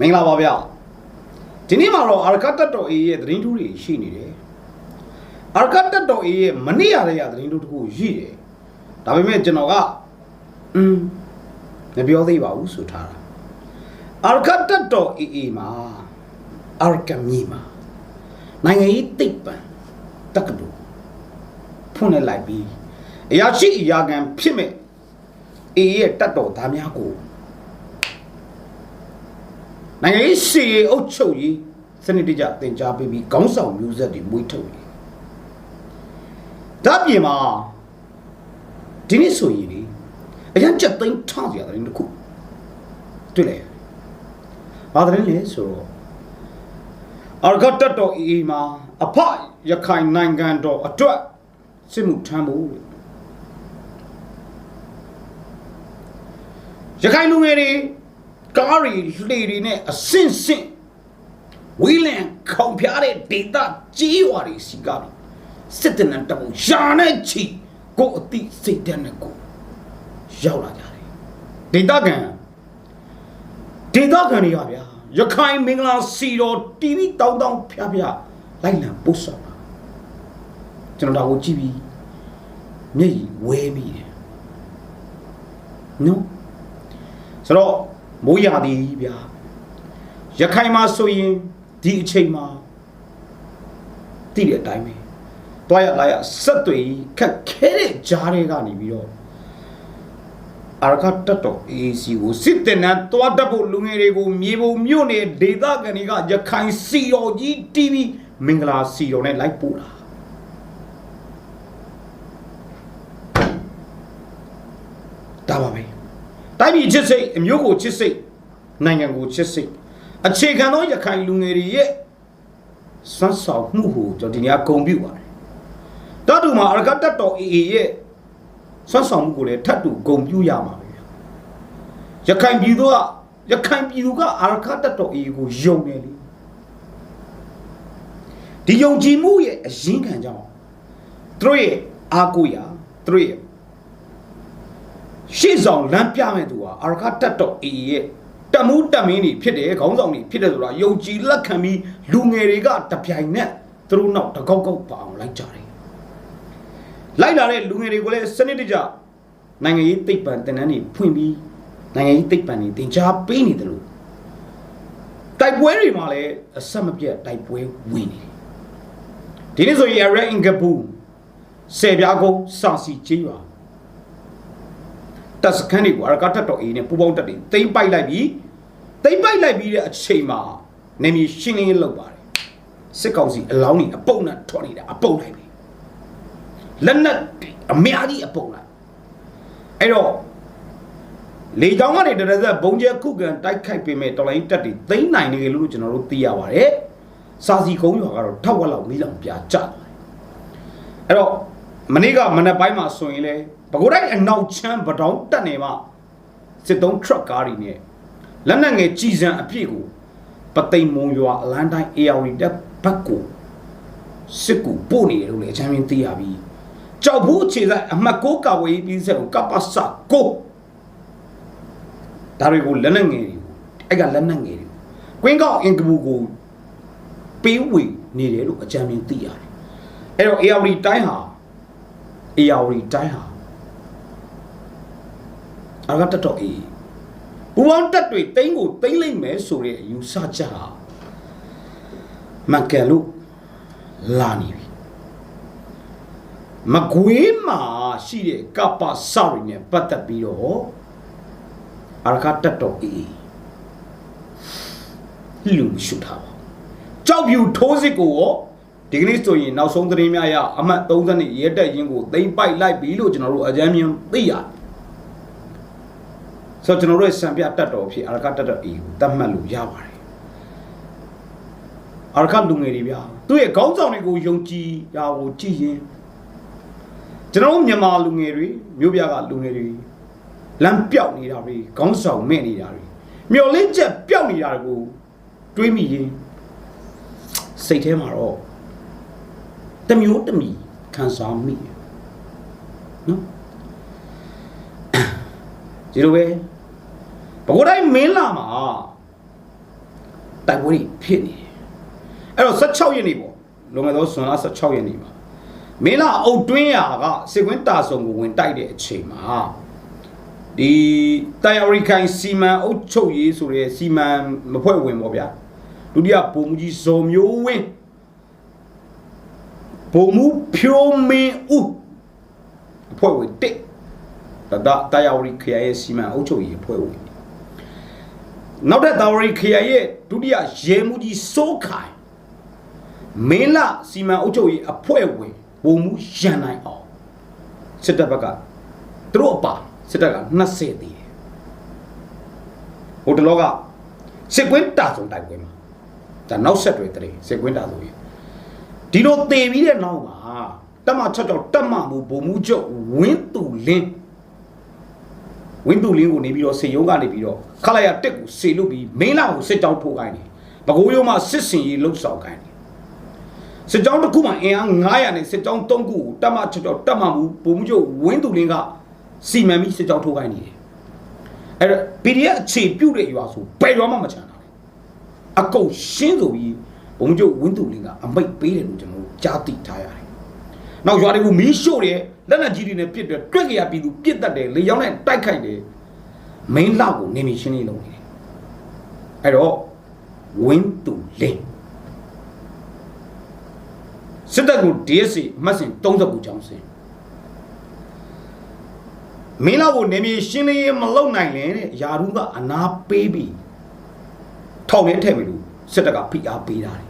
မင်္ဂလာပါဗျဒီနေ့မှာတော့အာရကတက်တော်အေးရဲ့သတင်းထူးတွေရှိနေတယ်အာရကတက်တော်အေးရဲ့မနေ့ရတဲ့ရသတင်းထူးတစ်ခုရှိတယ်ဒါပေမဲ့ကျွန်တော်ကอืมမပြောသေးပါဘူးဆိုထားတာအာရကတက်တော်အေးအေးမှာအာရကမီမှာနိုင်ငံရေးတိတ်ပံတက္ကသိုလ်ဖွင့်လိုက်ပြီးအရာရှိအရာခံဖြစ်မဲ့အေးရဲ့တက်တော်သားများကို နိုင်ငံရေးစီရေးအုပ်ချုပ်ရေးစနစ်တကျသင်ကြားပေးပြီးခေါင်းဆောင်မျိုးဆက်တွေမွေးထုတ်တယ်။ဒါပြင်မှာဒီနေ့ဆိုရင်လေအရင်ချက်သိမ်းထစရာတဲ့တစ်ခုတွေ့လေ။ဘာတဲ့လဲဆိုတော့အာဂတ်တတော်အေးမှာအဖရခိုင်နိုင်ငံတော်အတွက်စစ်မှုထမ်းဖို့တဲ့ရခိုင်လူငယ်တွေ ကားတွေလှေတွေနဲ့အဆင့်ဆင့်ဝီလန်ခေါင်ဖျားတဲ့ဒေတာကြီးရွာတွေစီကားပြီးစစ်တနံတပုံရှာနဲ့ချီကိုယ်အတိစိတ်ဓာတ်နဲ့ကိုယ်ရောက်လာကြတယ်ဒေတာကန်ဒေတာကန်တွေကဗျာရခိုင်မင်္ဂလာစီတော် TV တောင်းတောင်းဖျားဖျားလိုက်လံပို့ဆောင်တာကျွန်တော်ဒါကိုကြည့်ပြီးမျက်ရည်ဝဲမိတယ်နော်ဆိုတော့ မိုးရသည်ဗျာရခိုင်မှာဆိုရင်ဒီအချိန်မှာတိတဲ့အတိုင်းပဲတွားရလာရဆက်တွေခက်ခဲတဲ့ကြားတွေကနေပြီးတော့အာရကတတ်တော် AC ကိုစစ်တင်နဲ့တွားတတ်ဖို့လူငယ်တွေကိုမြေပုံမြို့နယ်ဒေသခံတွေကရခိုင်စီတော်ကြီး TV မင်္ဂလာစီတော်နဲ့လိုက်ပို့တာဒါပါပဲတိုင်း ပြည်ချစ်စိတ်အမျိုးကိုချစ်စိတ်နိုင်ငံကိုချစ်စိတ်အခြေခံသောရခိုင်လူငယ်တွေရဲ့စွမ်းဆောင်မှုကိုကျွန်တော်ဒီနေ့ဂုံပြုပါတယ်။တတ်တူမှာအရကတတ်တော်အေအေရဲ့စွမ်းဆောင်မှုကိုလည်းထပ်တူဂုံပြုရမှာပဲ။ရခိုင်ပြည်သူကရခိုင်ပြည်သူကအရကတတ်တော်အေအေကိုယုံတယ်လေ။ဒီယုံကြည်မှုရဲ့အရင်ခံကြောင့်သူတို့ရဲ့အားကိုးရာသူတို့ရဲ့ ရှေ့ဆောင်လမ်းပြမဲ့သူဟာအာရခတက်တော်အေးရဲ့တမှုတက်မင်းတွေဖြစ်တယ်ခေါင်းဆောင်တွေဖြစ်တယ်ဆိုတာယုံကြည်လက်ခံပြီးလူငယ်တွေကတပြိုင်နက်သူတို့နောက်တကောက်ကောက်ပါအောင်လိုက်ကြတယ်လိုက်လာတဲ့လူငယ်တွေကိုလည်းစနစ်တကျနိုင်ငံရေးသိပ္ပံတင်နန်းတွေဖွင့်ပြီးနိုင်ငံရေးသိပ္ပံတွေသင်ကြားပေးနေတယ်လို့တိုက်ပွဲတွေမှာလည်းအဆက်မပြတ်တိုက်ပွဲဝင်နေတယ်ဒီနေ့ဆိုရင် Area Ingabu ဆယ်ပြားကုန်းစာစီကျေးရွာ တပ်စခန်းတွေကိုအရကတက်တော်အေးနဲ့ပူပေါင်းတက်တွေတိမ့်ပိုက်လိုက်ပြီးတိမ့်ပိုက်လိုက်ပြီးတဲ့အချိန်မှာနေမီရှင်းလင်းရေးလုပ်ပါတယ်စစ်ကောင်စီအလောင်းကြီးအပုပ်နဲ့ထွက်နေတာအပုပ်လိုက်ပြီလက်နက်တွေအများကြီးအပုပ်လိုက်အဲ့တော့လေကြောင်းကနေတရဇက်ဘုံကျဲခုခံတိုက်ခိုက်ပေမဲ့တော်လိုင်းတက်တွေသိမ့်နိုင်နေတယ်လို့ကျွန်တော်တို့သိရပါတယ်စာစီကုန်းရွာကတော့ထောက်ဝက်လောက်မီးလောင်ပြာကျတယ်အဲ့တော့မနေ့ကမနက်ပိုင်းမှာဆိုရင်လေ ဘကိုးတိုင်းအနောက်ချမ်းပတောင်းတက်နေမှစစ်သုံးထရက်ကားတွေနဲ့လက်နက်ငယ်ကြီးစံအပြည့်ကိုပသိမ်မုံရွာအလန်းတိုင်း AR တက်ဘက်ကိုစစ်ကူပို့နေတယ်လို့လည်းအချမ်းမင်းသိရပြီကြောက်ဘူးအခြေဆိုင်အမှတ်ကိုကာဝေးပြီးဆက်ကိုကပ္ပစကိုဒါတွေကိုလက်နက်ငယ်တွေကိုအဲ့ကလက်နက်ငယ်တွေကွင်းကောက်အင်ကဘူကိုပေးဝေနေတယ်လို့အချမ်းမင်းသိရတယ်အဲ့တော့ AR တိုင်းဟာ AR တိုင်းဟာ အရကတတော်အေးဘူပေါင်းတက်တွေတိမ့်ကိုတိမ့်လိုက်မယ်ဆိုတဲ့အယူဆချက်ဟာမကန်လို့လာနေပြီမကွေးမှာရှိတဲ့ကပ္ပစရီနဲ့ပတ်သက်ပြီးတော့အရကတတော်အေးလူရှုထားပါကြောက်ပြူထိုးစစ်ကိုရောဒီကနေ့ဆိုရင်နောက်ဆုံးသတင်းများရအမှတ်30နဲ့ရဲတက်ရင်ကိုသိမ့်ပိုက်လိုက်ပြီလို့ကျွန်တော်တို့အကြမ်းမြင်သိရတယ် ဆိုတော့ကျွန်တော်တို့ရဲ့စံပြတက်တော်ဖြစ်အရကတက်တော်အေးကိုတတ်မှတ်လို့ရပါတယ်အရကလူငယ်တွေဗျာသူ့ရဲ့ခေါင်းဆောင်တွေကိုယုံကြည်ရာကိုကြည်ရင်ကျွန်တော်တို့မြန်မာလူငယ်တွေမြို့ပြကလူငယ်တွေလမ်းပြောက်နေတာတွေခေါင်းဆောင်မဲ့နေတာတွေမျော်လင့်ချက်ပြောက်နေတာတွေကိုတွေးမိရင်စိတ်ထဲမှာတော့တမျိုးတမီခံစားမိတယ်နော်ဒီလိုပဲ ဘကိုတိုင်းမင်းလာမှာတိုက်ပွဲတွေဖြစ်နေတယ်အဲ့တော့16ရက်နေ့ပေါ့လွန်ခဲ့သောဇွန်လ16ရက်နေ့မှာမင်းလာအုတ်တွင်းရာကစစ်ကွင်းတာဆုံကိုဝင်တိုက်တဲ့အချိန်မှာဒီတိုင်အရိကန်စီမံအုတ်ချုပ်ရေးဆိုတဲ့စီမံမဖွဲ့ဝင်ပေါ့ဗျာဒုတိယပုံမူကြီးဇော်မျိုးဝင်းပုံမူဖြိုးမင်းဦးအဖွဲ့ဝင်တစ်တဒတိုင်အရိခရိုင်ရဲ့စီမံအုတ်ချုပ်ရေးအဖွဲ့ဝင် နောက်တဲ့တာဝရီခရိုင်ရဲ့ဒုတိယရဲမှုကြီးစိုးခိုင်မင်းလာစီမံအုပ်ချုပ်ရေးအဖွဲ့ဝင်ပုံမှုရန်နိုင်အောင်စစ်တပ်ဘက်ကသူတို့အပါစစ်တပ်က20တည်တယ်ဟိုတလောကစစ်ကွင်းတာဆုံတိုက်ပွဲမှာဒါနောက်ဆက်တွဲတည်းစစ်ကွင်းတာဆုံရေးဒီလိုတည်ပြီးတဲ့နောက်မှာတက်မ6ကြောက်တက်မမှုပုံမှုချုပ်ဝင်းသူလင်း ဝင်းသူလင်းကိုနေပြီးတော့စေယုံကနေပြီးတော့ခလိုက်ရတက်ကိုစေလို့ပြီးမင်းလာကိုစစ်ကြောင်းထိုးခိုင်းတယ်ဘကိုးရုံးမှာစစ်စင်ရေးလှုပ်ဆောင်ခိုင်းတယ်စစ်ကြောင်းတစ်ခုမှအင်အား900နဲ့စစ်ကြောင်း3ခုကိုတက်မချောက်တက်မမှုပုံမှုချုပ်ဝင်းသူလင်းကစီမံပြီးစစ်ကြောင်းထိုးခိုင်းနေတယ်အဲ့တော့ PDF အခြေပြုတ်တဲ့ရွာဆိုဘယ်ရွာမှမချမ်းတာလေအကုန်ရှင်းဆိုပြီးဘုံချုပ်ဝင်းသူလင်းကအမိတ်ပေးတယ်လို့ကျွန်တော်တို့ကြားသိထားရတယ်နောက်ရွာတွေကိုမီးရှို့တယ် လက်နက်ကြီးတွေနဲ့ပစ်တယ်တွက်ကြရပြည်သူပြစ်တတ်တယ်လေယောင်းနဲ့တိုက်ခိုက်တယ်မင်းလောက်ကိုနေမီရှင်းနေလုံးနေတယ်အဲ့တော့ဝင်းတူလင်းစစ်တပ်ကို DSC အမှတ်စဉ်39ကျောင်းစင်မင်းလောက်ကိုနေမီရှင်းလင်းရေးမလုပ်နိုင်လဲတဲ့ယာရုကအနာပေးပြီးထောက်ရင်းထည့်ပြီလို့စစ်တပ်ကဖိအားပေးတာတယ်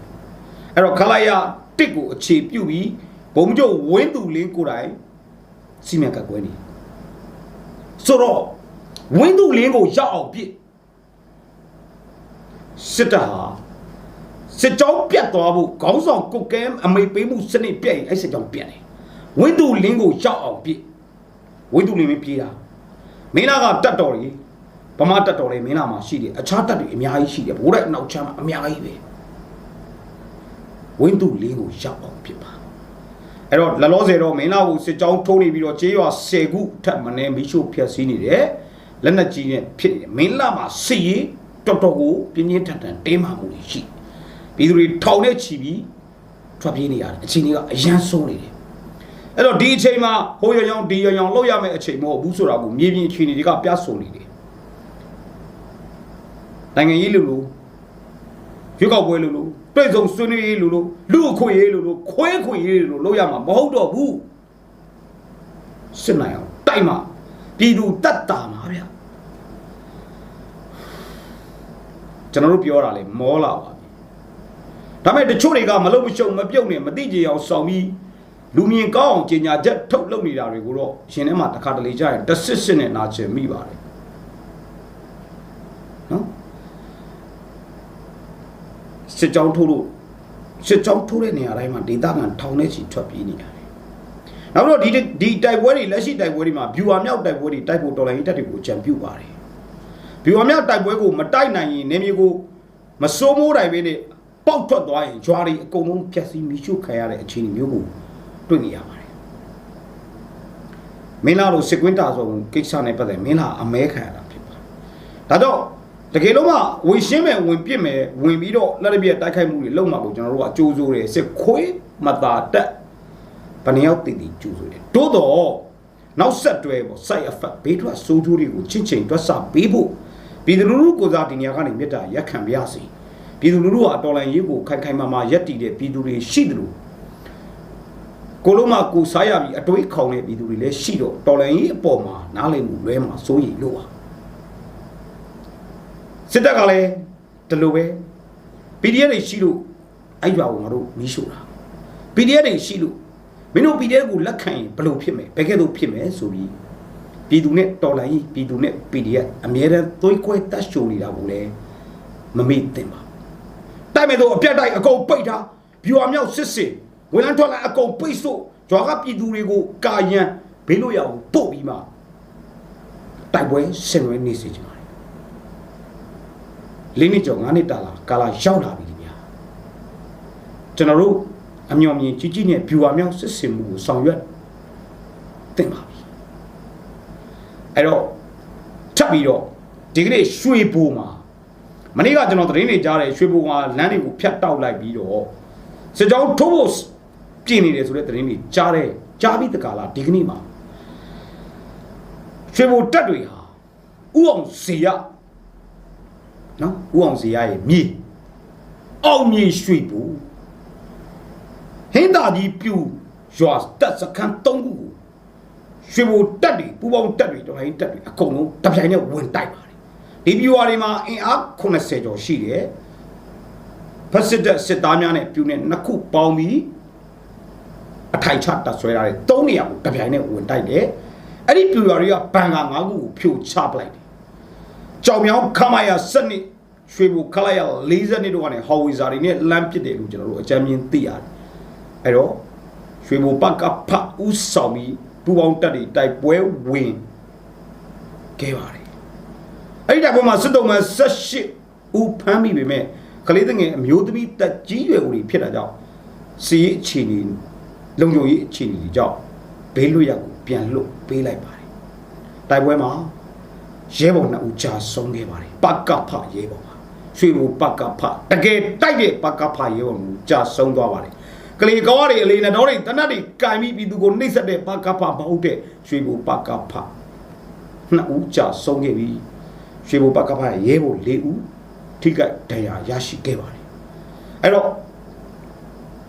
အဲ့တော့ခလိုက်ရတစ်ကိုအခြေပြုတ်ပြီးဘုံကျုပ်ဝင်းသူလင်းကိုယ်တိုင် စီမံကကွဲနေဆိုတော့ဝင်းသူလင်းကိုရောက်အောင်ပြစ်စစ်တပ်ဟာစစ်ကြောင်းပြတ်သွားဖို့ခေါင်းဆောင်ကုတ်ကဲအမိတ်ပေးမှုစနစ်ပြတ်ရင်အဲ့စစ်ကြောင်းပြတ်တယ်ဝင်းသူလင်းကိုရောက်အောင်ပြစ်ဝင်းသူလင်းမပြေးတာမင်းလာကတက်တော်ကြီးဗမာတက်တော်လေးမင်းလာမှာရှိတယ်အခြားတက်တွေအများကြီးရှိတယ်ဘိုးတဲ့အနောက်ချမ်းမှာအများကြီးပဲဝင်းသူလေးကိုရောက်အောင်ဖြစ်ပါ အဲ့တော့လလောဆယ်တော့မင်းလာကိုစစ်ကြောင်းထိုးနေပြီးတော့ကျေးရွာ10ခုထပ်မနေမိရှို့ဖျက်ဆီးနေတယ်လက်နက်ကြီးနဲ့ဖြစ်နေတယ်မင်းလာမှာစစ်ရေးတော်တော်ကိုပြင်းပြင်းထန်ထန်တင်းမာမှုတွေရှိပြည်သူတွေထောင်နဲ့ချီပြီးထွက်ပြေးနေရတယ်အချိန်ကြီးကအရန်ဆုံးနေတယ်အဲ့တော့ဒီအချိန်မှာဟိုရရောင်ဒီရရောင်လောက်ရမယ့်အချိန်မဟုတ်ဘူးဆိုတာကိုမြေပြင်အခြေအနေတွေကပြဆိုနေတယ်နိုင်ငံရေးလူလူရွေးကောက်ပွဲလို့လို့ တွေ့ဆုံဆွေးနွေးရေးလို့လို့လူအခွင့်ရေးလို့လို့ခွဲခွင့်ရေးလို့လို့ရမှာမဟုတ်တော့ဘူးစစ်နိုင်အောင်တိုက်မှာပြည်သူတတ်တာမှာဗျကျွန်တော်တို့ပြောတာလေမောလာပါပြီဒါပေမဲ့တချို့တွေကမလုံမရှုံမပြုတ်နဲ့မတိကြအောင်ဆောင်ပြီးလူမြင်ကောင်းအောင်ကြေညာချက်ထုတ်လုပ်နေတာတွေကိုတော့ရှင်ထဲမှာတစ်ခါတလေကြာရင်တဆစ်စစ်နဲ့နာချင်မိပါတယ် စစ်ကြောင်းထိုးလို့စစ်ကြောင်းထိုးတဲ့နေရာတိုင်းမှာဒေသခံထောင်ထဲချီထွက်ပြေးနေရတယ်။နောက်တော့ဒီဒီတိုက်ပွဲတွေလက်ရှိတိုက်ပွဲတွေမှာဗျူဟာမြောက်တိုက်ပွဲတွေတိုက်ဖို့တော်လိုင်းရေးတပ်တွေကိုကြံပြုတ်ပါတယ်။ဗျူဟာမြောက်တိုက်ပွဲကိုမတိုက်နိုင်ရင်နေမျိုးကိုမစိုးမိုးတိုင်ပဲနဲ့ပေါက်ထွက်သွားရင်ဂျွာတွေအကုန်လုံးဖြက်စီးမိရှုခံရတဲ့အခြေအနေမျိုးကိုတွေ့နေရပါတယ်။မင်းလာတို့စစ်ကွင်းတာဆိုကိစ္စနဲ့ပတ်သက်မင်းလာအမဲခံရတာဖြစ်ပါတယ်။ဒါတော့ တကယ်လို့မှဝင်ရှင်းမယ်ဝင်ပြစ်မယ်ဝင်ပြီးတော့လက်ရပြက်တိုက်ခိုက်မှုတွေလုပ်မှာကိုကျွန်တော်တို့ကအကျိုးဆိုးတယ်စစ်ခွေးမသာတက်ဘယ်နှယောက်တည်တည်ကျိုးဆိုတယ်တိုးတော့နောက်ဆက်တွဲပေါ့ side effect ဘေးထွက်ဆိုးကျိုးတွေကိုချစ်ချိန်တွက်ဆပေးဖို့ပြည်သူလူထုကိုစားဒီနေရာကနေမြတ်တာရက်ခံပြရစီပြည်သူလူထုကအတော်လန်ရေးကိုခိုင်ခိုင်မာမာရက်တည်တဲ့ပြည်သူတွေရှိတယ်လို့ကိုလုံးမကိုစားရပြီးအတွေးခေါင်တဲ့ပြည်သူတွေလည်းရှိတော့တော်လန်ရေးအပေါ်မှာနားလည်မှုလွဲမှာစိုးရိမ်လို့ပါ စစ်တပ်ကလည်းဒီလိုပဲ PDF တွေရှိလို့အဲ့ရွာကိုငါတို့မီးရှို့တာ PDF တွေရှိလို့မင်းတို့ PDF ကိုလက်ခံရင်ဘယ်လိုဖြစ်မယ်ဘယ်ကဲ့သို့ဖြစ်မယ်ဆိုပြီးပြည်သူနဲ့တော်လိုင်းပြည်သူနဲ့ PDF အမြဲတမ်းသွေးကွဲတတ်ရှိုနေတာကိုလည်းမမေ့သင့်ပါဘူးတိုက်မဲ့တော့အပြတ်တိုက်အကုန်ပိတ်ထားဗျူဟာမြောက်စစ်စစ်ဝင်လန်းထွက်လာအကုန်ပိတ်ဆို့ကြွားကပြည်သူတွေကိုကာယံဘေးလို့ရအောင်ပို့ပြီးမှတိုက်ပွဲဆင်နွှဲနေစေချင်ပါ တယ်လေးနှစ်ကျော်၅နှစ်တာလာကာလာရောက်လာပြီဒီများကျွန်တော်တို့အမျော်မြင်ကြီးကြီးနဲ့ဗျူဟာမြောက်စစ်စင်မှုကိုဆောင်ရွက်တင်ပါပြီအဲ့တော့ထပ်ပြီးတော့ဒီကနေ့ရွှေဘိုးမှာမနေ့ကကျွန်တော်သတင်းတွေကြားတယ်ရွှေဘုံကလမ်းတွေကိုဖြတ်တောက်လိုက်ပြီးတော့စစ်ကြောင်းထိုးဖို့ပြင်နေတယ်ဆိုတဲ့သတင်းတွေကြားတယ်ကြားပြီးတကလားဒီကနေ့မှာရွှေဘုံတက်တွေဟာဥအောင်စီရ နော်ဥအောင်စီရရဲ့မြေအောင်မြေရွှေဘုံဟင်းသာကြီးပြူရွာတက်စခန်း၃ခုကိုရွှေဘုံတက်တွေပူပေါင်းတက်တွေတော်လိုင်းတက်တွေအကုန်လုံးတပြိုင်တည်းဝင်တိုက်ပါတယ်ဒီပြူဝါတွေမှာအင်အား80ကျော်ရှိတယ်ဖက်စစ်တပ်စစ်သားများနဲ့ပြူနဲ့နှစ်ခုပေါင်းပြီးအထိုင်ချတပ်ဆွဲထားတဲ့၃နေရာကိုတပြိုင်တည်းဝင်တိုက်တယ်အဲ့ဒီပြူရွာတွေကဘန်ကာ၅ခုကိုဖြိုချပလိုက်တယ် ကြောင်မြောင်းခမာယာစနစ်ရွှေဘုံခလာယာ40နှစ်တို့ကနေဟော်ဝီဇာတွေနဲ့လမ်းပစ်တယ်လို့ကျွန်တော်တို့အကြမ်းမြင်သိရတယ်အဲ့တော့ရွှေဘုံပကဖဥဆောင်ပြီးပူပေါင်းတက်တွေတိုက်ပွဲဝင်ခဲ့ပါတယ်အဲ့ဒီတိုက်ပွဲမှာစစ်တုံးမှ18ဦးဖမ်းမိပေမဲ့ကလေးငယ်အမျိုးသမီးတက်ကြီးရွယ်ဦးတွေဖြစ်တာကြောင့်စီရေးအခြေအနေလုံခြုံရေးအခြေအနေတွေကြောင့်ဘေးလွတ်ရက်ကိုပြန်လွတ်ပေးလိုက်ပါတယ်တိုက်ပွဲမှာ ရဲဘော်နှစ်ဦးကြာဆုံးခဲ့ပါတယ်ပကဖရဲဘော်ပါရွှေဘိုပကဖတကယ်တိုက်တဲ့ပကဖရဲဘော်မျိုးကြာဆုံးသွားပါတယ်ကလေးကောတွေအလေးနဲ့တော့တွေတနတ်တွေကင်ပြီးပြည်သူကိုနှိပ်စက်တဲ့ပကဖမဟုတ်တဲ့ရွှေဘိုပကဖနှစ်ဦးကြာဆုံးခဲ့ပြီရွှေဘုံပကဖရဲဘော်၄ဦးထိခိုက်ဒဏ်ရာရရှိခဲ့ပါတယ်အဲ့တော့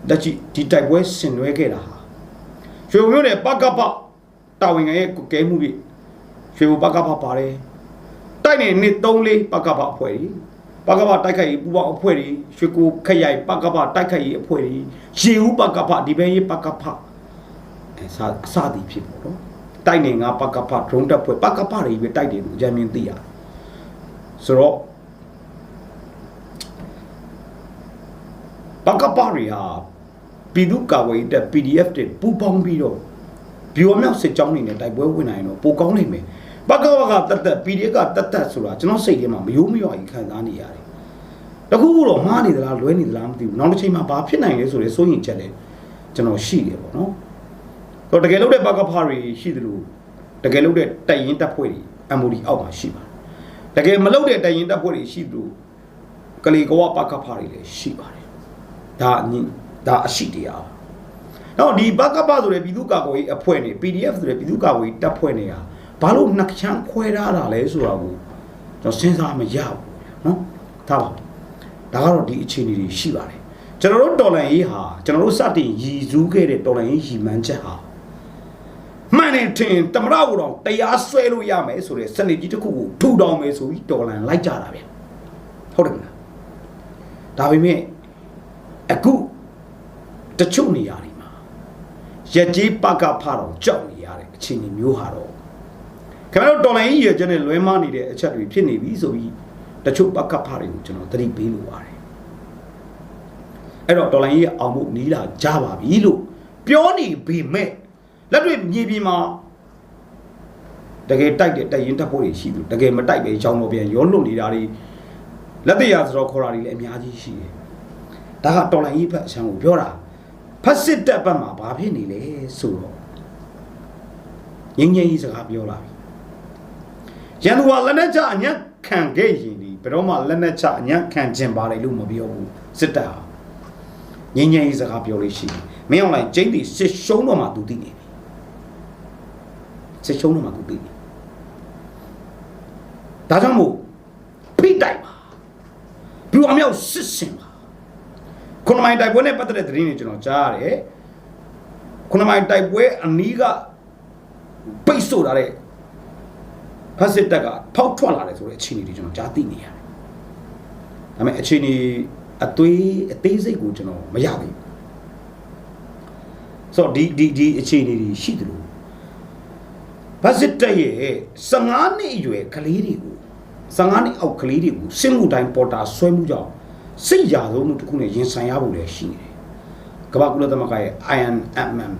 လက်ရှိဒီတိုက်ပွဲဆင်နွှဲခဲ့တာဟာရွှေဘုံမြို့နယ်ပကဖတာဝန်ခံရဲ့ကုကဲမှုတွေရွှေဘုံပကဖပါတယ် တိုက်နေနှစ်3လေးပကဖအဖွဲ့ကြီးပကဖတိုက်ခိုက်ရေးပူပေါင်းအဖွဲ့ကြီးရွှေကိုခရိုင်ပကဖတိုက်ခိုက်ရေးအဖွဲ့ကြီးရေဦးပကဖဒီဘဲရေးပကဖအဲစာအစသည်ဖြစ်ပေါ့နော်တိုက်နေငါပကဖဒရုန်းတပ်ဖွဲ့ပကဖတွေပဲတိုက်တယ်လို့အကြမ်းမြင်သိရတယ်ဆိုတော့ဘကပါရီဟာပြည်သူ့ကာကွယ်ရေးတပ် PDF တွေပူးပေါင်းပြီးတော့ဘီဝမြောက်စစ်ကြောင်းနေနဲ့တိုက်ပွဲဝင်နိုင်တော့ပိုကောင်းနိုင်မယ် ဘကဝကတတ်တတ် PDF ကတတ်တတ်ဆိုတာကျွန်တော်စိတ်ထဲမှာမယိုးမရွာကြီးခံစားနေရတယ်တခုခုတော့မှားနေသလားလွဲနေသလားမသိဘူးနောက်တစ်ချိန်မှာဘာဖြစ်နိုင်လဲဆိုရဲစိုးရင်ချက်လဲကျွန်တော်ရှိတယ်ပေါ့နော်တော့တကယ်လို့တဲ့ဘကဖာတွေရှိတယ်လို့တကယ်လို့တဲ့တိုက်ရင်တပ်ဖွဲ့တွေ MOD အောက်မှာရှိပါတယ်တကယ်မလုပ်တဲ့တိုင်ရင်တပ်ဖွဲ့တွေရှိသူကလေးကဝပကဖားတွေလည်းရှိပါတယ်ဒါအညင်ဒါအရှိတရားတော့ဒီဘကပဆိုတဲ့ပြည်သူ့ကာကွယ်ရေးအဖွဲ့နဲ့ PDF ဆိုတဲ့ပြည်သူ့ကာကွယ်ရေးတပ်ဖွဲ့တွေက ဘာလို့နှက်ချမ်းခွဲထားတာလဲဆိုတာကိုကျွန်တော်စဉ်းစားမရဘူးနော်ဒါပါဒါကတော့ဒီအခြေအနေတွေရှိပါတယ်ကျွန်တော်တို့တော်လန်ရေးဟာကျွန်တော်တို့စတင်ရည်စူးခဲ့တဲ့တော်လန်ရေးရည်မှန်းချက်ဟာမှန်တယ်ထင်တမရဘူးတော့တရားဆွဲလို့ရမယ်ဆိုတဲ့စနစ်ကြီးတစ်ခုကိုထူထောင်မယ်ဆိုပြီးတော်လန်လိုက်ကြတာဗျဟုတ်တယ်မလားဒါပေမဲ့အခုတချို့နေရာတွေမှာရက်ကြီးပကဖတော့ကြောက်နေရတဲ့အခြေအနေမျိုးဟာတော့ ခင်ဗျားတို့တော်လန်ကြီးရကျနဲ့လွဲမနေတဲ့အချက်တွေဖြစ်နေပြီဆိုပြီးတချို့ပကဖတွေကိုကျွန်တော်သတိပေးလိုပါတယ်အဲ့တော့တော်လန်ကြီးအောင်ဖို့နီးလာကြပါပြီလို့ပြောနေပေမဲ့လက်တွေ့မြေပြင်မှာတကယ်တိုက်တဲ့တိုက်ရင်တက်ဖို့တွေရှိသူတကယ်မတိုက်ပဲရောင်းတော့ပြန်ရောလွတ်နေတာတွေလက်တရာဆိုတော့ခေါ်တာတွေလည်းအများကြီးရှိတယ်။ဒါကတော်လိုင်းကြီးဖက်အချမ်းကိုပြောတာဖက်စစ်တပ်ဘက်မှာဘာဖြစ်နေလဲဆိုတော့ငင်းငယ်ကြီးစကားပြောလာပြီ။ ရန်သူကလက်နဲ့ချအညံ့ခံခဲ့ရင်ဒီဘယ်တော့မှလက်နဲ့ချအညံ့ခံခြင်းပါလေလို့မပြောဘူးစစ်တပ်ဟာငင်းငယ်ကြီးစကားပြောလို့ရှိတယ်။မင်းအောင်လိုက်ကျင်းတီစစ်ရှုံးတော့မှသူသိနေပြီ။စစ်ရှုံးတော့မှသူသိနေ။ဒါကြောင့်မို့ဖိတိုက်ပါ။ဘူအမြောက်စစ်စင်ပါ။ခုနမိုင်တိုက်ပွဲနဲ့ပတ်သက်တဲ့သတင်းတွေကျွန်တော်ကြားရတယ်။ခုနမိုင်တိုက်ပွဲအနီးကပိတ်ဆို့ထားတဲ့ ဖက်စစ်တပ်ကဖောက်ထွက်လာတယ်ဆိုတဲ့အခြေအနေတွေကျွန်တော်ကြားသိနေရတယ်။ဒါပေမဲ့အခြေအနေအသွေးအသေးစိတ်ကိုကျွန်တော်မရသေးဘူး။ဆိုတော့ဒီဒီဒီအခြေအနေတွေရှိတယ်လို့ဖက်စစ်တပ်ရဲ့15နှစ်အရွယ်ကလေးတွေကို15နှစ်အောက်ကလေးတွေကိုစစ်မှုတိုင်းပေါ်တာဆွဲမှုကြောင့်စိတ်ရာဆုံးမှုတစ်ခုနဲ့ရင်ဆိုင်ရဖို့လည်းရှိနေတယ်။ကမ္ဘာကုလသမဂ္ဂရဲ့ INMM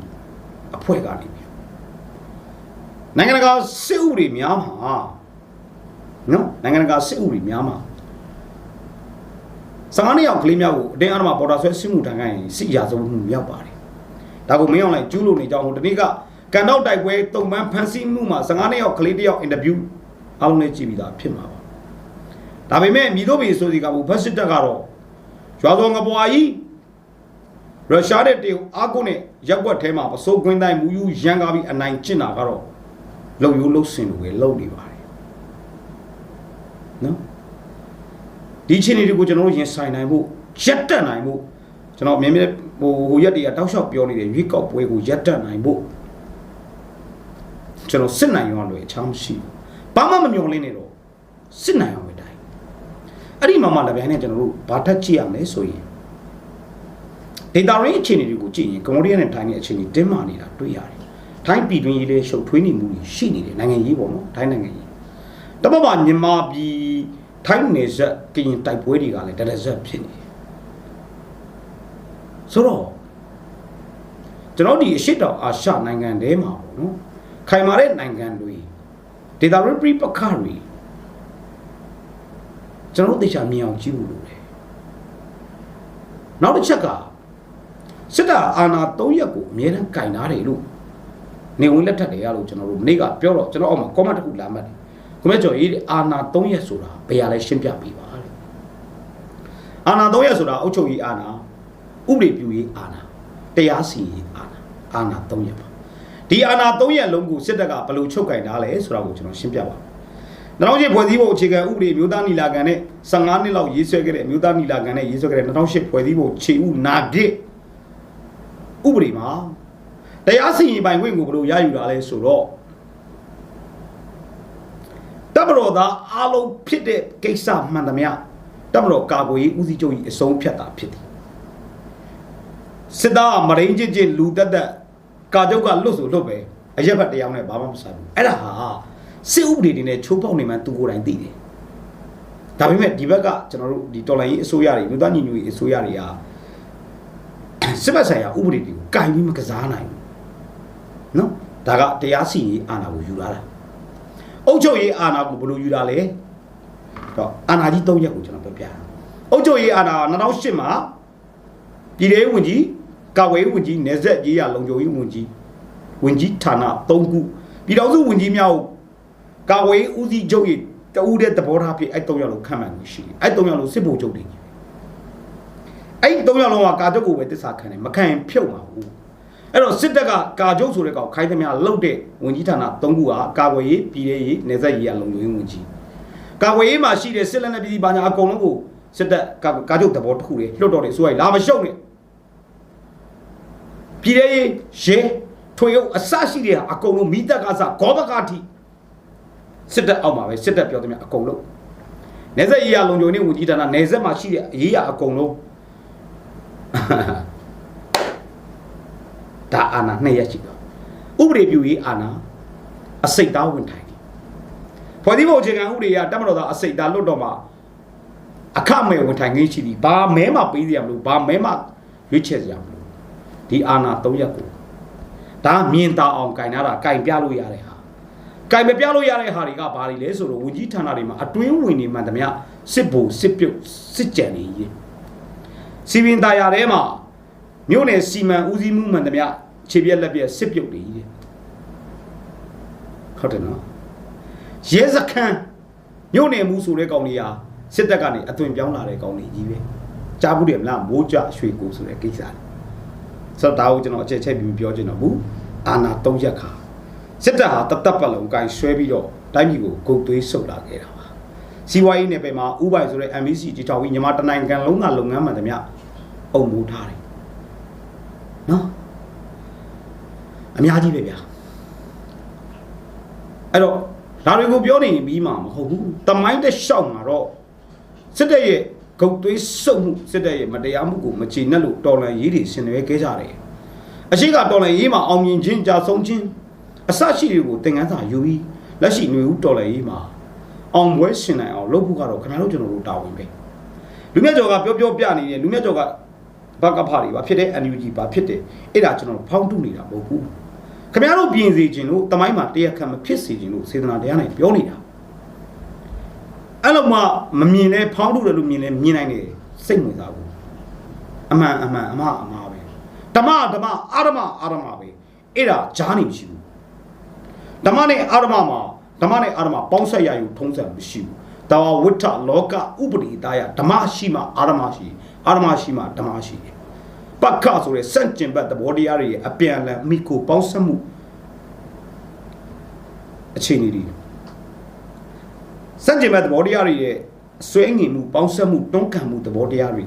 အဖွဲ့ကနေပြီး နိုင်ငံတကာစစ်ဥပဒေများမှာနော်နိုင်ငံတကာစစ်ဥပဒေများမှာ15နှစ်အောက်ကလေးများကိုအတင်းအဓမ္မပေါ်တာဆွဲစစ်မှုထမ်းခိုင်းရင်စစ်ရာဆုံးမှုမြောက်ပါတယ်။ဒါကိုမင်းအောင်လိုက်ကျူးလို့နေကြအောင်ဟိုတနေ့ကကန်တော့တိုက်ပွဲတုံပန်းဖန်ဆီးမှုမှာ15နှစ်အောက်ကလေးတစ်ယောက်အင်တာဗျူးအားလုံးနဲ့ကြည့်ပြီးသားဖြစ်မှာပါ။ဒဒါပေမဲ့မြည်တို့ပင်ဆိုစီကဘူးဖက်စစ်တပ်ကတော့ရွာတော်ငပွားကြီးရုရှားတဲ့တေကိုအာကုနဲ့ရက်ွက်ထဲမှာပစိုးကွင်းတိုင်းမူယူရန်ကားပြီးအနိုင်ကျင့်တာကတော့ လုံယိုးလုံစင်လိုပဲလုံနေပါတယ်နော်ဒီချင်းတွေကိုကျွန်တော်တို့ရင်ဆိုင်နိုင်ဖို့ရက်တက်နိုင်ဖို့ကျွန်တော်မြင်မြင်ဟိုဟိုရက်တွေကတောက်လျှောက်ပြောနေတယ်ရွေးကောက်ပွဲကိုရက်တက်နိုင်ဖို့ကျွန်တော်စစ်နိုင်ရောလွယ်အချောင်းရှိဘာမှမမျောလင်းနေတော့စစ်နိုင်အောင်ပဲတိုင်းအဲ့ဒီမှာမှလည်းဗျာနဲ့ကျွန်တော်တို့ဘာထက်ကြည့်ရမလဲဆိုရင် data range အခြေအနေတွေကိုကြည့်ရင်ကမ္ဘောဒီးယားနဲ့ထိုင်းရဲ့အခြေအနေတင်းမာနေတာတွေ့ရတယ်။ ထိုင်းပြည်တွင်းရေးလေးရှုပ်ထွေးနေမှုတွေရှိနေတယ်နိုင်ငံရေးပေါ့နော်ထိုင်းနိုင်ငံရေး။တပတ်မှာမြန်မာပြည်ထိုင်းနယ်စပ်ကရင်တိုက်ပွဲတွေကလည်းတရဇက်ဖြစ်နေတယ်။ဆိုတော့ကျွန်တော်ဒီအရှိတောင်အာရှနိုင်ငံထဲမှာပေါ့နော်ခိုင်မာတဲ့နိုင်ငံတွေ data range ပြပခါတွေကျွန်တော်တို့တေချာမြင်အောင်ကြည့်ဖို့လိုတယ်။နောက်တစ်ချက်ကစစ်တပ်အာဏာ၃ရက်ကိုအမြဲတမ်းကင်ထားတယ်လို့ နေဝင်လက်ထက်တယ်ရလို့ကျွန်တော်တို့နေ့ကပြောတော့ကျွန်တော်အောက်မှာ comment တစ်ခုလာမှတ်တယ်။ကွန်မန့်ကျော်ရေးအာဏာ၃ရက်ဆိုတာဘယ်ရလဲရှင်းပြပေးပါတဲ့။အာဏာ၃ရက်ဆိုတာအုပ်ချုပ်ရေးအာဏာဥပဒေပြုရေးအာဏာတရားစီရင်ရေးအာဏာအာဏာ၃ရက်ပါ။ဒီအာဏာ၃ရက်လုံးကိုစစ်တပ်ကဘယ်လိုချုပ်ကင်ထားလဲဆိုတာကိုကျွန်တော်ရှင်းပြပါမယ်။နောက်ချင်းဖွဲ့စည်းပုံအခြေခံဥပဒေမျိုးသားနီလာခံနဲ့15နှစ်လောက်ရေးဆွဲခဲ့တဲ့မျိုးသားနီလာခံနဲ့ရေးဆွဲခဲ့တဲ့2008ဖွဲ့စည်းပုံခြေဥနာဂစ်ဥပဒေမှာ တရားစီရင်ပိုင်ခွင့်ကိုဘယ်လိုရယူတာလဲဆိုတော့တမတော်သားအားလုံးဖြစ်တဲ့ကိစ္စမှန်သမျှတမတော်ကာကွယ်ရေးဦးစီးချုပ်ကြီးအဆုံးဖြတ်တာဖြစ်တယ်စစ်သားကမရင်းချင်းချင်းလူတက်တက်ကာချုပ်ကလွတ်ဆိုလွတ်ပဲအရက်ဘက်တရားနဲ့ဘာမှမဆိုင်ဘူးအဲ့ဒါဟာစစ်ဥပဒေတွေနဲ့ချိုးဖောက်နေမှသူကိုယ်တိုင်သိတယ်ဒါပေမဲ့ဒီဘက်ကကျွန်တော်တို့ဒီတော်လိုင်းရေးအစိုးရတွေမြို့သားညီညွတ်ရေးအစိုးရတွေကစစ်ဘက်ဆိုင်ရာဥပဒေတွေကိုကင်ပြီးမကစားနိုင်ဘူး နော်ဒါကတရားစီရင်အာဏာကိုယူလာတာအုပ်ချုပ်ရေးအာဏာကိုဘယ်လိုယူတာလဲတော့အာဏာကြီး၃ရက်ကိုကျွန်တော်ပြောပြတာအုပ်ချုပ်ရေးအာဏာ2008မှာပြည်ထောင်ဝင်ကြီးကာဝေးဝင်ကြီးနေဆက်ရေးရလုံခြုံရေးဝင်ကြီးဝင်ကြီးဌာန၃ခုပြည်တော်စုဝင်ကြီးများကိုကာဝေးဦးစီးချုပ်ရေးတဦးတဲ့သဘောထားဖြစ်အဲ့၃ရက်လုံးခံမှန်မှုရှိတယ်အဲ့၃ရက်လုံးစစ်ဗိုလ်ချုပ်တွေကြီးအဲ့ဒီ၃ယောက်လုံးကကာချုပ်ကိုပဲတစ္ဆာခံတယ်မခံရင်ဖြုတ်မှာဘူး အဲ့တော့စစ်တပ်ကကာချုပ်ဆိုတဲ့ကောင်ခိုင်းသမျှလုတ်တဲ့ဝင်ကြီးဌာန၃ခုကကာကွယ်ရေးပြည်ရေးရေးနေဆက်ရေးရလုံခြုံရေးဝင်ကြီးကာကွယ်ရေးမှာရှိတဲ့စစ်လက်နက်ပြည်ဘာညာအကုန်လုံးကိုစစ်တပ်ကာချုပ်သဘောတစ်ခုလေလွတ်တော်တယ်ဆိုရင်လာမရှုံနဲ့ပြည်ရေးရဲထွေရုပ်အစရှိတဲ့ဟာအကုန်လုံးမိတက်ကစဂောဘကာတိစစ်တပ်အောက်မှာပဲစစ်တပ်ပြောသမျှအကုန်လုံးနေဆက်ရေးရလုံခြုံရေးဝင်ကြီးဌာနနေဆက်မှာရှိတဲ့အရေးရအကုန်လုံး ဒါအာဏာနှစ်ရက်ရှိတော့ဥပဒေပြုရေးအာဏာအစိတ်သားဝင်ထိုင်တယ်ဖွဲ့စည်းပုံအခြေခံဥပဒေကတမတော်သားအစိတ်သားလွတ်တော်မှာအခမဲ့ဝင်ထိုင်ခင်းရှိသည်ဘာမဲမှပေးစရာမလိုဘာမဲမှရွေးချယ်စရာမလိုဒီအာဏာ၃ရက်ကိုဒါမြင်တာအောင်ကင်နာတာကင်ပြလို့ရတဲ့ဟာကင်မပြလို့ရတဲ့ဟာတွေကဘာတွေလဲဆိုတော့ဝန်ကြီးဌာနတွေမှာအတွင်းဝင်နေမှန်သမျှစစ်ဘုံစစ်ပြုတ်စစ်ကြံနေကြီးစီပင်သားရထဲမှာ မြို့နယ်စီမံဦးစီးမှုမှန်သမျှခြေပြက်လက်ပြက်စစ်ပြုတ်တွေကြီးဟုတ်တယ်နော်ရဲစခန်းမြို့နယ်မှုဆိုတဲ့ကောင်လေးဟာစစ်တပ်ကနေအသွင်ပြောင်းလာတဲ့ကောင်လေးကြီးပဲကြားဘူးတယ်မလားမိုးကြရွှေကိုဆိုတဲ့ကိစ္စဆိုတော့ဒါကိုကျွန်တော်အချက်ချက်ပြီးပြောချင်တော့ဘူးအာနာ၃ရက်ခါစစ်တပ်ဟာတသက်ပတ်လုံးကိုင်ဆွဲပြီးတော့တိုင်းပြည်ကိုဂုတ်သွေးဆုပ်လာခဲ့တာပါစီးပွားရေးနယ်ပယ်မှာဥပိုင်ဆိုတဲ့ MBC တီထောင်ပြီးမြန်မာတနိုင်ငံလုံးကလုပ်ငန်းမှန်သမျှအုံမိုးထားတယ် နော်အများကြီးပဲဗျာအဲ့တော့ဒါတွေကိုပြောနေရင်ပြီးမှာမဟုတ်ဘူးတမိုင်းတစ်လျှောက်မှာတော့စစ်တပ်ရဲ့ဂုတ်သွေးစုပ်မှုစစ်တပ်ရဲ့မတရားမှုကိုမချေနှက်လို့တော်လန်ရေးတွေဆင်နွှဲခဲ့ကြတယ်အရှိကတော်လန်ရေးမှာအောင်မြင်ခြင်းကြာဆုံးခြင်းအစရှိတွေကိုသင်ခန်းစာယူပြီးလက်ရှိຫນွေဦးတော်လန်ရေးမှာအောင်ပွဲရှင်နိုင်အောင်လုပ်ဖို့ကတော့ခင်ဗျားတို့ကျွန်တော်တို့တာဝန်ပဲလူမြတ်ကျော်ကပြောပြောပြနေတယ်လူမြတ်ကျော်က ဘကဖာတွေပါဖြစ်တဲ့ NUG ပါဖြစ်တယ်အဲ့ဒါကျွန်တော်ဖောင်းတုနေတာမဟုတ်ဘူးခင်ဗျားတို့ပြင်စေခြင်းလို့တမိုင်းမှာတရားခံမဖြစ်စေခြင်းလို့စေတနာတရားနဲ့ပြောနေတာအဲ့လိုမှမမြင်လဲဖောင်းတုတယ်လို့မြင်လဲမြင်နိုင်တယ်စိတ်ဝင်စားဘူးအမှန်အမှန်အမှားအမှားပဲဓမ္မဓမ္မအာရမအာရမပဲအဲ့ဒါဂျားနေမရှိဘူးဓမ္မနဲ့အာရမမှာဓမ္မနဲ့အာရမပေါင်းဆက်ရယူထုံးစံမရှိဘူးတာဝဝိထလောကဥပရိဒါယဓမ္မရှိမှအာရမရှိ အာရမရှိမှဓမ္မရှိပက္ခဆိုတဲ့စန့်ကျင်ဘတ်သဘောတရားတွေရဲ့အပြန်အလှန်မိကိုပေါင်းစပ်မှုအခြေအနေတွေစန့်ကျင်ဘတ်သဘောတရားတွေရဲ့ဆွဲငင်မှုပေါင်းစပ်မှုတွန်းကန်မှုသဘောတရားတွေ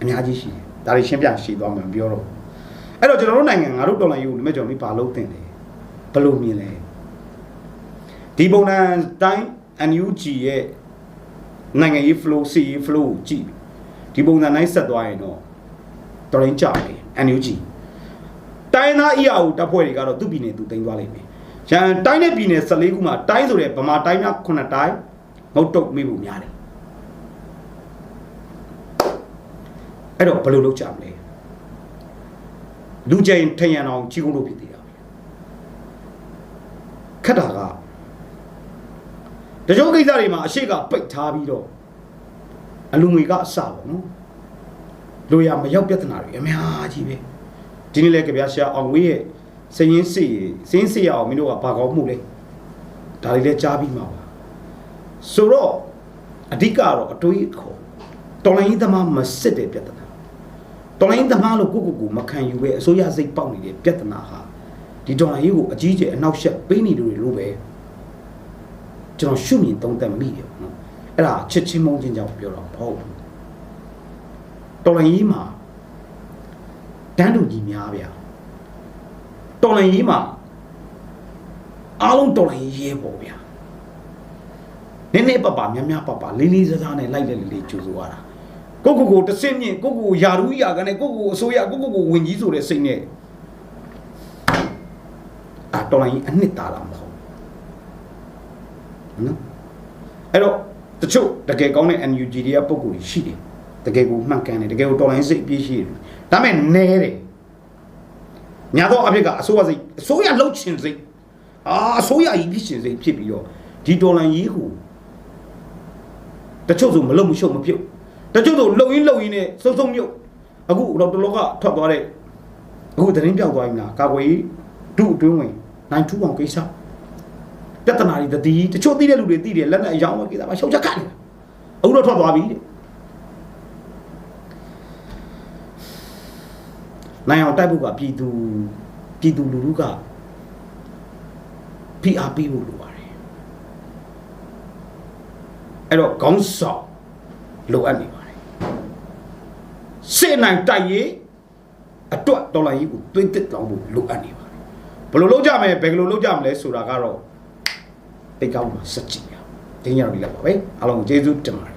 အများကြီးရှိတယ်ဒါတွေရှင်းပြရှင်းသွားမှပြောတော့အဲ့တော့ကျွန်တော်တို့နိုင်ငံငါတို့တော်လိုင်းယူဒီမဲ့ကျွန်တော်မိပါလို့တင်တယ်ဘယ်လိုမြင်လဲဒီပုံစံတိုင်း NUG ရဲ့နိုင်ငံရေး flow စီရေး flow ကိုကြည့် ဒီပုံစံတိုင်းဆက်သွားရင်တော့တော်ရင်ကြတယ် NUG တိုင်းသား EAO တပ်ဖွဲ့တွေကတော့သူ့ပြည်နယ်သူတင်သွားလိမ့်မယ်ရန်တိုင်းနဲ့ပြည်နယ်14ခုမှာတိုင်းဆိုတဲ့ဗမာတိုင်းများ9တိုင်းငုတ်တုတ်မိဖို့များတယ်အဲ့တော့ဘယ်လိုလုပ်ကြမလဲလူကျင်ထရန်အောင်ကြီးကုန်းလို့ဖြစ်သေးတာပဲခက်တာကတချို့ကိစ္စတွေမှာအရှိကပိတ်ထားပြီးတော့ အလူငွေကအစပေါ့နော်လိုရမရောက်ပြဿနာတွေအများကြီးပဲဒီနေ့လဲကြပြရှာအောင်ဝေးရဲ့စရင်စီစင်းစီအောင်မင်းတို့ကဘာကောင်းမှုလဲဒါတွေလဲကြားပြီးမှာပါဆိုတော့အဓိကတော့အတွေးခေါ်တော်လိုင်းသမားမစစ်တဲ့ပြဿနာတော်လိုင်းသမားလို့ကိုကိုကိုမခံယူပဲအစိုးရစိတ်ပေါက်နေတဲ့ပြဿနာဟာဒီတော်လိုင်းကိုအကြီးကျယ်အနောက်ရှက်ပေးနေလို့လို့ပဲကျွန်တော်ရှုမြင်သုံးသပ်မိတယ်ပေါ့နော် အဲ့ဒါချစ်ချင်းမုန်းချင်းကြောင့်ပြောတော့မဟုတ်ဘူးတော်လိုင်းကြီးမှာတန်းတူကြီးများဗျာတော်လိုင်းကြီးမှာအားလုံးတော်လိုင်းကြီးရဲပေါ့ဗျာနည်းနည်းပပများများပပလေးလေးစားစားနဲ့လိုက်လက်လေးလေးကြိုးဆိုရတာကိုကိုကိုတစင်းမြင့်ကိုကိုယာရူးယာကနေကိုကိုအစိုးရကိုကိုကိုဝင်ကြီးဆိုတဲ့စိတ်နဲ့အာတော်လိုင်းကြီးအနှစ်သာလာမဟုတ်နော်အဲ့တော့ တချို့တကယ်ကောင်းတဲ့ NUG တွေကပုံကိုယ်ရှိတယ်တကယ်ကိုမှန်ကန်တယ်တကယ်ကိုတော်လိုင်းစိတ်အပြည့်ရှိတယ်ဒါပေမဲ့နဲတယ်ညာတော့အဖြစ်ကအစိုးရစိတ်အစိုးရလှုပ်ချင်စိတ်အာအစိုးရကြီးဖြစ်ချင်စိတ်ဖြစ်ပြီးတော့ဒီတော်လိုင်းကြီးကိုတချို့ဆိုမလုံမရှုံမပြုတ်တချို့ဆိုလုံရင်းလုံရင်းနဲ့စုံစုံမြုပ်အခုတော့တလောကထွက်သွားတဲ့အခုသတင်းပြောက်သွားပြီလားကာကွယ်ရေးဒုအတွင်းဝင်နိုင်ထူအောင်ကိစ္စ ပြဿနာတွေတတိတချို့သိတဲ့လူတွေသိတယ်လက်နဲ့အယောင်းဝကိစ္စမှာရှုပ်ချက်ခတ်နေတာအခုတော့ထွက်သွားပြီတဲ့နိုင်အောင်တိုက်ဖို့ကပြည်သူပြည်သူလူထုကဖိအားပေးဖို့လိုပါတယ်အဲ့တော့ခေါင်းဆောင်လိုအပ်နေပါတယ်စေနိုင်တိုက်ရေးအတွက်ဒေါ်လာကြီးကိုသွေးတစ်တောင်းဖို့လိုအပ်နေပါတယ်ဘယ်လိုလုပ်ကြမလဲဘယ်လိုလုပ်ကြမလဲဆိုတာကတော့ တိတ်ကောင်းမှာစက်ကြည့်ရအောင်တင်းရအောင်ဒီလောက်ပါပဲအားလုံးကျေးဇူးတင်ပါတယ်